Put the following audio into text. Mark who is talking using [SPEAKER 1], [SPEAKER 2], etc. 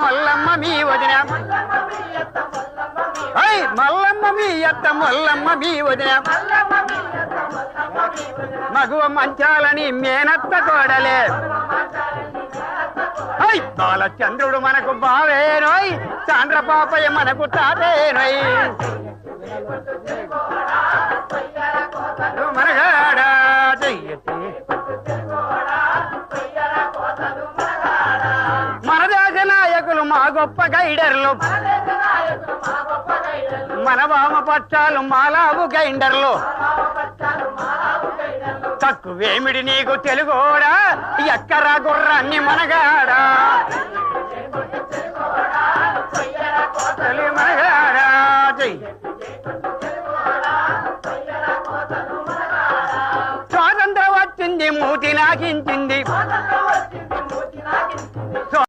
[SPEAKER 1] మొల్లమ్మ మీ వదిన. ఐ మల్లమ్మ మీ అత్త మొల్లమ్మ మీ వదిన. మగువ మంచాలని మేనత్త కోడలే. ఐ బాలచంద్రుడు మనకు బావేనోయ్ చాంద్ర పాపయ్య మనకు తాతేనోయ్. పాలకులు మా గొప్ప గైడర్లు. మన వామపక్షాలు మాలావు గైండర్లు. తక్కువేమిడి నీకు తెలుగోడా? ఎక్కరా గుర్రాన్ని మనగాడా? మనగాడా? చెయ్యి. స్వాతంత్రం వచ్చింది మూతి నాకించింది